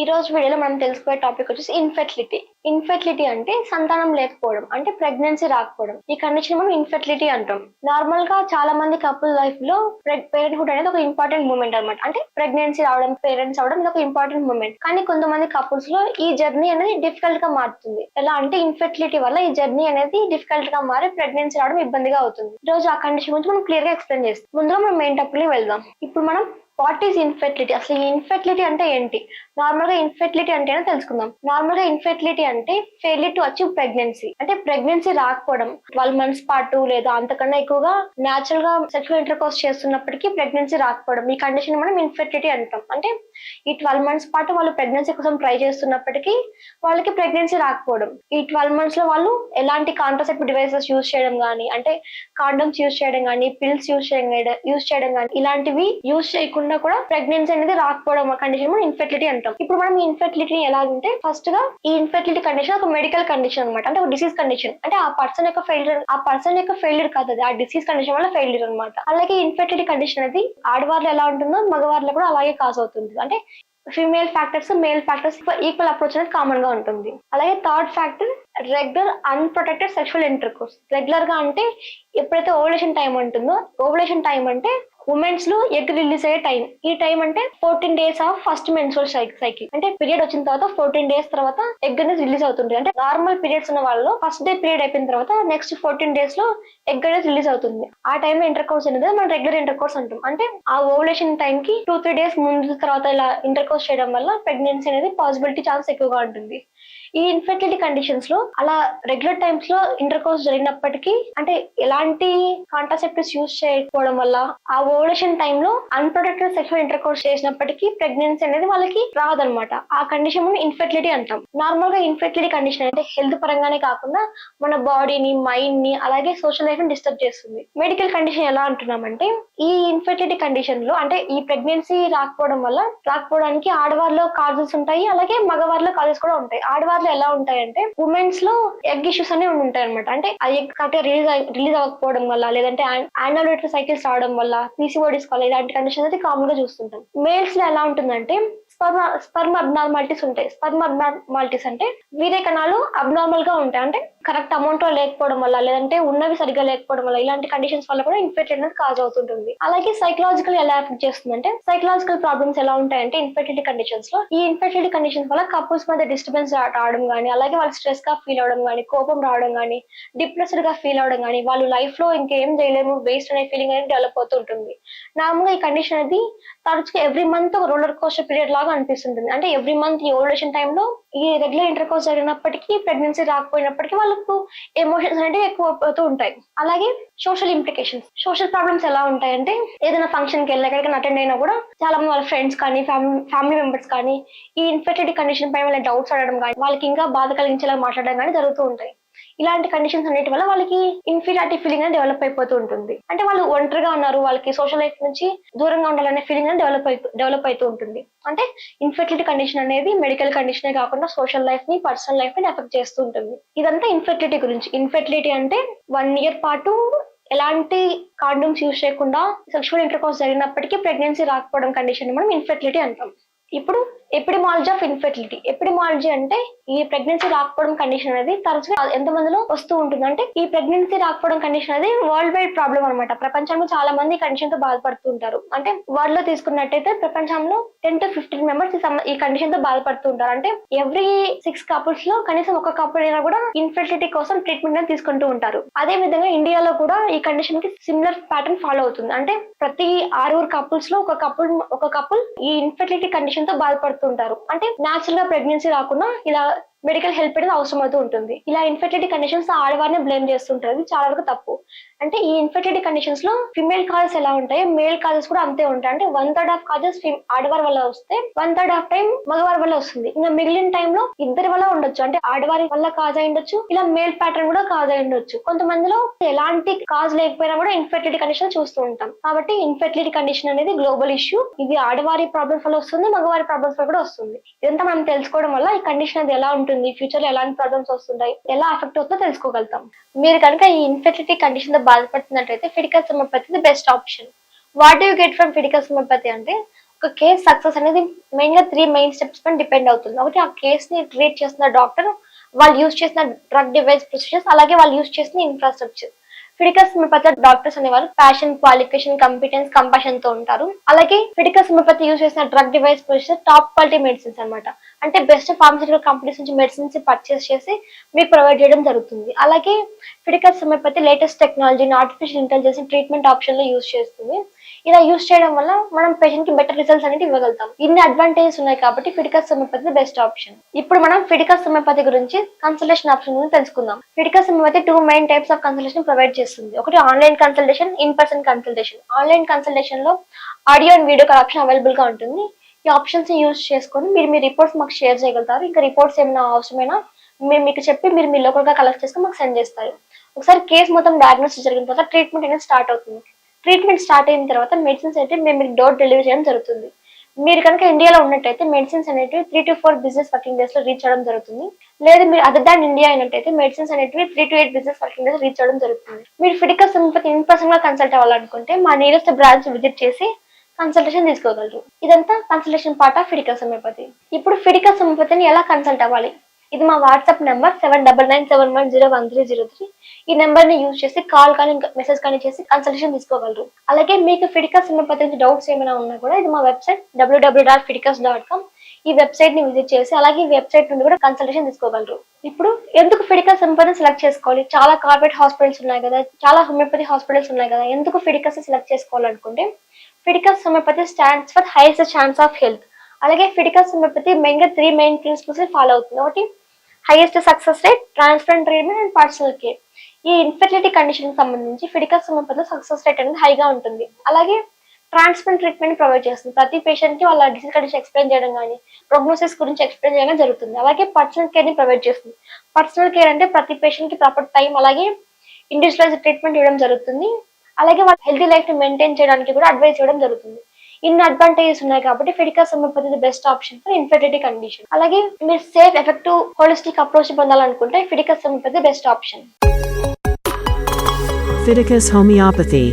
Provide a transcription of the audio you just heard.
ఈ రోజు వీడియోలో మనం తెలుసుకునే టాపిక్ వచ్చేసి ఇన్ఫెర్టిలిటీ ఇన్ఫెర్టిలిటీ అంటే సంతానం లేకపోవడం అంటే ప్రెగ్నెన్సీ రాకపోవడం. ఈ కండిషన్ మనం ఇన్ఫెర్టిలిటీ అంటాం. నార్మల్గా చాలా మంది కపుల్ లైఫ్లో పేరెంట్హుడ్ అనేది ఒక ఇంపార్టెంట్ మూమెంట్ అన్నమాట. అంటే ప్రెగ్నెన్సీ రావడం పేరెంట్స్ అవడం ఇది ఒక ఇంపార్టెంట్ మూమెంట్ కానీ కొంతమంది కపుల్స్లో ఈ జర్నీ అనేది డిఫికల్ట్గా మారుతుంది. ఎలా అంటే ఇన్ఫెర్టిలిటీ వల్ల ఈ జర్నీ అనేది డిఫికల్ట్గా మారి ప్రెగ్నెన్సీ రావడం ఇబ్బందిగా అవుతుంది. ఈ రోజు ఆ కండిషన్ గురించి మనం క్లియర్గా ఎక్స్ప్లెయిన్ చేస్తాం. ముందుగా మనం మెయిన్ టాపిక్ వెళ్దాం. ఇప్పుడు మనం వాట్ ఈస్ ఇన్ఫెర్టిలిటీ అసలు ఈ ఇన్ఫెర్టిలిటీ అంటే ఏంటి? నార్మల్గా ఇన్ఫెర్టిలిటీ అంటే తెలుసుకుందాం. నార్మల్గా ఇన్ఫెర్టిలిటీ అంటే ఫెయిల్యూర్ టు అచీవ్ ప్రెగ్నెన్సీ అంటే ప్రెగ్నెన్సీ రాకపోవడం ట్వెల్వ్ మంత్స్ పాటు లేదా అంతకన్నా ఎక్కువగా న్యాచురల్గా సెక్షువల్ ఇంటర్ కోర్స్ చేస్తున్నప్పటికీ ప్రెగ్నెన్సీ రాకపోవడం. ఈ కండిషన్ మనం ఇన్ఫెర్టిలిటీ అంటాం. అంటే ఈ ట్వెల్వ్ మంత్స్ పాటు వాళ్ళు ప్రెగ్నెన్సీ కోసం ట్రై చేస్తున్నప్పటికీ వాళ్ళకి ప్రెగ్నెన్సీ రాకపోవడం. ఈ ట్వెల్వ్ మంత్స్లో వాళ్ళు ఎలాంటి కాంట్రసెప్టివ్ డివైసెస్ యూజ్ చేయడం కానీ అంటే కాండమ్స్ యూజ్ చేయడం కానీ పిల్స్ యూజ్ చేయడం యూజ్ చేయడం కానీ ఇలాంటివి యూజ్ చేయకుండా కూడా ప్రెగ్నెన్సీ అనేది రాకపోవడం కండిషన్ మనం ఇన్ఫెర్టిలిటీ అంటాం. ఇప్పుడు మనం ఈ ఇన్ఫెర్టిలిటీని ఎలా అంటే ఫస్ట్గా ఈ ఇన్ఫెర్టిలిటీ కండిషన్ ఒక మెడికల్ కండిషన్ అనమాట అంటే ఒక డిసీజ్ కండిషన్ అంటే ఆ పర్సన్ యొక్క ఫెయిల్యూర్ ఆ పర్సన్ యొక్క ఫెయిల్యూర్ కాదు అది. ఆ డిసీజ్ కండిషన్ వల్ల ఫెయిల్యూర్ అనమాట అలాగే ఇన్ఫెర్టిలిటీ కండిషన్ అనేది ఆడవాళ్ళు ఎలా ఉంటుందో మగవారిలో కూడా అలాగే కాజ్ అవుతుంది. అంటే female factors male factors equal approach అనేది కామన్గా ఉంటుంది. అలాగే third factor regular unprotected sexual intercourse రెగ్యులర్గా అంటే ఎప్పుడైతే ఓవలేషన్ టైం ఉంటుందో ఓవలేషన్ టైం అంటే ఉమెన్స్లో ఎగ్ రిలీజ్ అయ్యే టైం ఈ టైం అంటే fourteen days of first menstrual cycle అంటే పీరియడ్ వచ్చిన తర్వాత ఫోర్టీన్ డేస్ తర్వాత ఎగ్ అనేది రిలీజ్ అవుతుంది. అంటే నార్మల్ పీరియడ్స్ ఉన్న వాళ్ళు ఫస్ట్ డే పీరియడ్ అయిపోయిన తర్వాత నెక్స్ట్ ఫోర్టీన్ డేస్లో ఎగ్ అనేది రిలీజ్ అవుతుంది. ఆ టైంలో ఇంటర్ కోర్స్ అనేది మనం రెగ్యులర్ ఇంటర్ కోర్స్ అంటాం. అంటే ఆ ఓవలేషన్ టైం కి టూ త్రీ డేస్ ముందు తర్వాత ఇలా ఇంటర్ కోర్స్ చేయడం వల్ల ప్రెగ్నెన్సీ అనేది పాసిబిలిటీ ఛాన్స్ ఎక్కువగా ఉంటుంది. ఈ ఇన్ఫెర్టిలిటీ కండిషన్స్లో అలా రెగ్యులర్ టైమ్స్లో ఇంటర్ కోర్స్ జరిగినప్పటికీ అంటే ఎలాంటి కాంట్రాసెప్టివ్స్ యూజ్ చేయకపోవడం వల్ల ఆ ఓవలేషన్ టైంలో అన్ప్రొటెక్టెడ్ సెక్షువల్ ఇంటర్ కోర్స్ చేసినప్పటికీ ప్రెగ్నెన్సీ అనేది వాళ్ళకి రాదనమాట ఆ కండిషన్ మనం ఇన్ఫెర్టిలిటీ అంటాం. నార్మల్గా ఇన్ఫెర్టిలిటీ కండిషన్ అంటే హెల్త్ పరంగానే కాకుండా మన బాడీని మైండ్ని అలాగే సోషల్ లైఫ్ని డిస్టర్బ్ చేస్తుంది. మెడికల్ కండిషన్ ఎలా అంటున్నామంటే ఈ ఇన్ఫెర్టిలిటీ కండిషన్లో అంటే ఈ ప్రెగ్నెన్సీ రాకపోవడం వల్ల రాకపోవడానికి ఆడవారిలో కాజెస్ ఉంటాయి అలాగే మగవారిలో కాజెస్ కూడా ఉంటాయి. ఆడవారు ఆడవారిలో ఎలా ఉంటాయంటే ఉమెన్స్లో ఎగ్ ఇష్యూస్ అనేవి ఉంటాయి అనమాట అంటే ఆ ఎగ్ కరెక్ట్ రిలీజ్ రిలీజ్ అవ్వకపోవడం వల్ల లేదంటే యాన్యులేటరీ సైకిల్స్ రావడం వల్ల పీసీఓడిస్ వల్ల ఇలాంటి కండిషన్ అయితే కామన్గా చూస్తుంటాం. మేల్స్లో ఎలా ఉంటుందంటే స్పర్మ స్పర్మ్ అబ్నార్మాలిటీస్ ఉంటాయి. స్పర్మ్ అబ్నార్మాలిటీస్ అంటే వీరే కణాలు అబ్నార్మల్గా ఉంటాయి. అంటే కరెక్ట్ అమౌంట్లో లేకపోవడం వల్ల లేదంటే ఉన్నవి సరిగ్గా లేకపోవడం వల్ల ఇలాంటి కండిషన్స్ వల్ల కూడా ఇన్ఫెక్ట్ అనేది కాజ్ అవుతుంటుంది. అలాగే సైకలాజికల్ ఎలా ఎఫెక్ట్ చేస్తుంది అంటే సైకలాజికల్ ప్రాబ్లమ్స్ ఎలా ఉంటాయంటే ఇన్ఫెక్టెడ్ కండిషన్స్లో. ఈ ఇన్ఫెక్టెడ్ కండిషన్స్ వల్ల కపుల్స్ మధ్య డిస్టర్బెన్స్ రావడం కానీ అలాగే వాళ్ళు స్ట్రెస్గా ఫీల్ అవడం కానీ కోపం రావడం కానీ డిప్రెస్డ్గా ఫీల్ అవడం కానీ వాళ్ళు లైఫ్లో ఇంకేం చేయలేము వేస్ట్ అనే ఫీలింగ్ అనేది డెవలప్ అవుతుంటుంది. నార్మల్ ఈ కండిషన్ అనేది తరచుగా ఎవ్రీ మంత్ ఒక రోలర్ కోస్టర్ పీరియడ్ లాగా అనిపిస్తుంటుంది. అంటే ఎవ్రీ మంత్ ఈ ఓల్డేషన్ టైంలో ఈ రెగ్యులర్ ఇంటర్ కోర్స్ జరిగినప్పటికీ ప్రెగ్నెన్సీ రాకపోయినప్పటికీ వాళ్ళకు ఎమోషన్స్ అనేవి ఎక్కువ అవుతూ ఉంటాయి. అలాగే సోషల్ ఇంప్లికేషన్స్ సోషల్ ప్రాబ్లమ్స్ ఎలా ఉంటాయంటే ఏదైనా ఫంక్షన్కి వెళ్ళి ఎక్కడికైనా అటెండ్ అయినా కూడా చాలా మంది వాళ్ళ ఫ్రెండ్స్ కానీ ఫ్యామిలీ ఫ్యామిలీ మెంబర్స్ కానీ ఈ ఇన్ఫెక్టెడ్ కండిషన్ పై వాళ్ళ డౌట్స్ అడగడం కానీ వాళ్ళకి ఇంకా బాధ కలిగించేలా మాట్లాడడం కానీ జరుగుతూ ఉంటాయి. ఇలాంటి కండిషన్స్ అనేటి వల్ల వాళ్ళకి ఇన్ఫీరియారిటీ ఫీలింగ్ అనేది డెవలప్ అయిపోతూ ఉంటుంది. అంటే వాళ్ళు ఒంటరిగా ఉన్నారు వాళ్ళకి సోషల్ లైఫ్ నుంచి దూరంగా ఉండాలనే ఫీలింగ్ అనేది డెవలప్ అయిపో డెవలప్ అవుతూ ఉంటుంది. అంటే ఇన్ఫెర్టిలిటీ కండిషన్ అనేది మెడికల్ కండిషనే కాకుండా సోషల్ లైఫ్ని పర్సనల్ లైఫ్ని ఎఫెక్ట్ చేస్తూ ఉంటుంది. ఇదంతా ఇన్ఫెర్టిలిటీ గురించి. ఇన్ఫెర్టిలిటీ అంటే వన్ ఇయర్ పాటు ఎలాంటి కాండమ్స్ యూజ్ చేయకుండా సెక్షువల్ ఇంటర్కోర్స్ జరిగినప్పటికీ ప్రెగ్నెన్సీ రాకపోవడం కండిషన్ మనం ఇన్ఫెర్టిలిటీ అంటాం. ఇప్పుడు ఎపిడిమాలజీ ఆఫ్ ఇన్ఫెర్టిలిటీ. ఎపిడిమాలజీ అంటే ఈ ప్రెగ్నెన్సీ రాకపోవడం కండిషన్ అనేది తరచుగా ఎంత మందిలో వస్తూ ఉంటుంది. అంటే ఈ ప్రెగ్నెన్సీ రాకపోవడం కండిషన్ అనేది వరల్డ్ వైడ్ ప్రాబ్లం అనమాట ప్రపంచంలో చాలా మంది కండిషన్తో బాధపడుతుంటారు అంటే వరల్డ్లో తీసుకున్నట్టయితే ప్రపంచంలో టెన్ టు ఫిఫ్టీన్ మెంబర్స్ ఈ కండిషన్తో బాధపడుతుంటారు అంటే ఎవ్రీ సిక్స్ కపుల్స్లో కనీసం ఒక కపుల్ అయినా కూడా ఇన్ఫెర్టిలిటీ కోసం ట్రీట్మెంట్ అనేది తీసుకుంటూ ఉంటారు. అదే విధంగా ఇండియాలో కూడా ఈ కండిషన్కి సిమిలర్ ప్యాటర్న్ ఫాలో అవుతుంది. అంటే ప్రతి ఆరుగురు కపుల్స్లో ఒక కపుల్ ఒక కపుల్ ఈ ఇన్ఫెర్టిలిటీ కండిషన్ తో బాధపడుతుంటారు. అంటే న్యాచురల్గా ప్రెగ్నెన్సీ రాకుండా ఇలా మెడికల్ హెల్ప్ అనేది అవసరం అవుతూ ఉంటుంది. ఇలా ఇన్ఫెర్టిలిటీ కండిషన్స్ ఆడవారిని బ్లేమ్ చేస్తుంటారు చాలా వరకు తప్పు. అంటే ఈ ఇన్ఫెర్టిలిటీ కండిషన్స్లో ఫిమేల్ కాజెస్ ఎలా ఉంటాయి మేల్ కాజెస్ కూడా అంతే ఉంటాయి. అంటే వన్ థర్డ్ ఆఫ్ కాజెస్ ఆడవారి వల్ల వస్తే వన్ థర్డ్ ఆఫ్ టైం మగవారి వల్ల వస్తుంది. ఇంకా మిగిలిన టైంలో ఇద్దరి వల్ల ఉండొచ్చు. అంటే ఆడవారి వల్ల కాజ్ అయి ఉండొచ్చు. ఇలా మేల్ ప్యాటర్న్ కూడా కాజ్ అయి ఉండొచ్చు. కొంతమందిలో ఎలాంటి కాజ్ లేకపోయినా కూడా ఇన్ఫెర్టిలిటీ కండిషన్ చూస్తూ ఉంటాం. కాబట్టి ఇన్ఫెర్టిలిటీ కండిషన్ అనేది గ్లోబల్ ఇష్యూ ఇది ఆడవారి ప్రాబ్లమ్స్ వల్ల వస్తుంది మగవారి ప్రాబ్లమ్స్ వల్ల కూడా వస్తుంది. ఇదంతా మనం తెలుసుకోవడం వల్ల ఈ కండిషన్ అది ఎలా ఉంటుంది ఫ్యూచర్లో ఎలాంటి ప్రాబ్లమ్స్ వస్తుంటాయి ఎలా అఫెక్ట్ అవుతుందో తెలుసుకోగలుగుతాం. మీరు కనుక ఈ ఇన్ఫెర్టిలిటీ కండిషన్తో బాధపడుతున్నట్టయితే ఫిడికల్ సమపతి best option what you get from ఫిడికల్ సమర్పతి అంటే ఒక కేస్ సక్సెస్ అనేది మెయిన్గా త్రీ మెయిన్ స్టెప్స్ పైన డిపెండ్ అవుతుంది. ఒకటి ఆ కేస్ని ట్రీట్ చేస్తున్న డాక్టర్ వాళ్ళు యూజ్ చేసిన డ్రగ్ డివైస్ ప్రొసీజర్స్ అలాగే వాళ్ళు యూజ్ చేసిన ఇన్ఫ్రాస్ట్రక్చర్ ఫిడికల్ సిమిపతి డాక్టర్స్ అనేవారు ప్యాషన్ క్వాలిఫికేషన్ కంపిటెన్స్ కంపాషన్తో ఉంటారు. అలాగే ఫిడికల్ సిమిపతి యూజ్ చేసిన drug device procedure top quality medicines అన్నమాట. అంటే బెస్ట్ ఫార్మసిటికల్ కంపెనీస్ నుంచి మెడిసిన్స్ పర్చేస్ చేసి మీకు ప్రొవైడ్ చేయడం జరుగుతుంది. అలాగే ఫిడికల్ సమయపతి లేటెస్ట్ టెక్నాలజీని ఆర్టిఫిషియల్ ఇంటెలిజెన్స్ ట్రీట్మెంట్ ఆప్షన్లో యూజ్ చేస్తుంది. ఇలా యూజ్ చేయడం వల్ల మనం పేషెంట్కి బెటర్ రిజల్ట్స్ అనేది ఇవ్వగలుగుతాం. ఇన్ని అడ్వాంటేజెస్ ఉన్నాయి కాబట్టి ఫిడికస్ హోమియోపతి బెస్ట్ ఆప్షన్ ఇప్పుడు మనం ఫిడికస్ హోమియోపతి గురించి కన్సల్టేషన్ ఆప్షన్ గురించి తెలుసుకుందాం. Fiticus homeopathy two main types of consultation provide చేస్తుంది. ఒకటి online consultation in person consultation online కన్సల్టేషన్లో audio and video call option అవైలబుల్గా ఉంటుంది. ఈ ఆప్షన్స్ యూజ్ చేసుకొని మీరు మీ రిపోర్ట్స్ మాకు షేర్ చేయగలుగుతారు. ఇంకా రిపోర్ట్స్ ఏమైనా అవసరమైనా మేము మీకు చెప్పి మీరు మీ లోకల్గా కలెక్ట్ చేసుకుని మాకు సెండ్ చేస్తారు. ఒకసారి కేసు మొత్తం డయాగ్నోసిస్ జరిగిన తర్వాత ట్రీట్మెంట్ అనేది స్టార్ట్ అవుతుంది. ట్రీట్మెంట్ స్టార్ట్ అయిన తర్వాత మెడిసిన్స్ అయితే మేము మీకు డోర్ డెలివరీ చేయడం జరుగుతుంది. మీరు కనుక ఇండియాలో ఉన్నట్టయితే మెడిసిన్స్ అనేటివి three to four business working డేస్లో రీచ్ అవ్వడం జరుగుతుంది. లేదు మీరు అదర్ దాన్ ఇండియా అయినట్టయితే మెడిసిన్స్ అనేటివి three to eight business working days reach అవ్వడం జరుగుతుంది. మీరు ఫిడికల్ సింపతి ఇన్ పర్సన్గా కన్సల్ట్ అవ్వాలనుకుంటే మా నియరెస్ట్ బ్రాంచ్ విజిట్ చేసి కన్సల్టేషన్ తీసుకోగలరు. ఇదంతా కన్సల్టేషన్ పార్ట్ ఆఫ్ ఫిడికల్ సమయపతి ఇప్పుడు ఫిడికల్ సమయపతిని ఎలా కన్సల్ట్ అవ్వాలి? ఇది మా WhatsApp number seven double nine seven one zero one three zero three ఈ నెంబర్ని యూజ్ చేసి కాల్ కానీ మెసేజ్ కానీ చేసి కన్సల్టేషన్ తీసుకోగలరు. అలాగే మీకు ఫిడికస్ సమయపతి నుంచి డౌట్స్ ఏమైనా ఉన్నా కూడా ఇది మా website W W dot Fiticus dot com ఈ వెబ్సైట్ని విజిట్ చేసి అలాగే ఈ వెబ్సైట్ నుండి కూడా కన్సల్టేషన్ తీసుకోగలరు. ఇప్పుడు ఎందుకు ఫిడికస్ సంపదని సెలెక్ట్ చేసుకోవాలి? చాలా కార్పొరేట్ హాస్పిటల్స్ ఉన్నాయి కదా చాలా హోమియోపతి హాస్పిటల్స్ ఉన్నాయి కదా ఎందుకు ఫిడికస్ సెలెక్ట్ చేసుకోవాలనుకుంటే Fiticus homeopathy stands for highest chance of health అలాగే ఫిడికస్ హోమియోపతి మెయిన్గా త్రీ మెయిన్ ప్రిన్సిపల్స్ ఫాలో అవుతుంది. ఒకటి highest success rate transparent treatment and personal care ఈ ఇన్ఫెర్టిలిటీ కండిషన్ సంబంధించి ఫిడికస్ హోమియోపతిలో సక్సెస్ రేట్ అనేది హైగా ఉంటుంది. అలాగే ట్రాన్స్ప్లాంట్ ట్రీట్మెంట్ ప్రొవైడ్ చేస్తుంది. ప్రతి పేషెంట్కి వాళ్ళ డిసీజ్ కండిషన్ ఎక్స్ప్లెయిన్ చేయడం కానీ ప్రోగ్నోసిస్ గురించి ఎక్స్ప్లెయిన్ చేయడం జరుగుతుంది. అలాగే పర్సనల్ కేర్ని ప్రొవైడ్ చేస్తుంది. పర్సనల్ కేర్ అంటే ప్రతి పేషెంట్కి ప్రాపర్ టైం అలాగే ఇండివిజువలైజ్ ట్రీట్మెంట్ ఇవ్వడం జరుగుతుంది. అలాగే వాళ్ళ హెల్తీ లైఫ్ని మెయింటైన్ చేయడానికి కూడా అడ్వైస్ చేయడం జరుగుతుంది. ఇన్ని అడ్వాంటేజెస్ ఉన్నాయి కాబట్టి Fiticus homeopathy best option for infertility condition అలాగే మీరు సేఫ్ ఎఫెక్టివ్ హోలిస్టిక్ అప్రోచ్ పొందాలనుకుంటే Fiticus homeopathy best option Fiticus Homeopathy.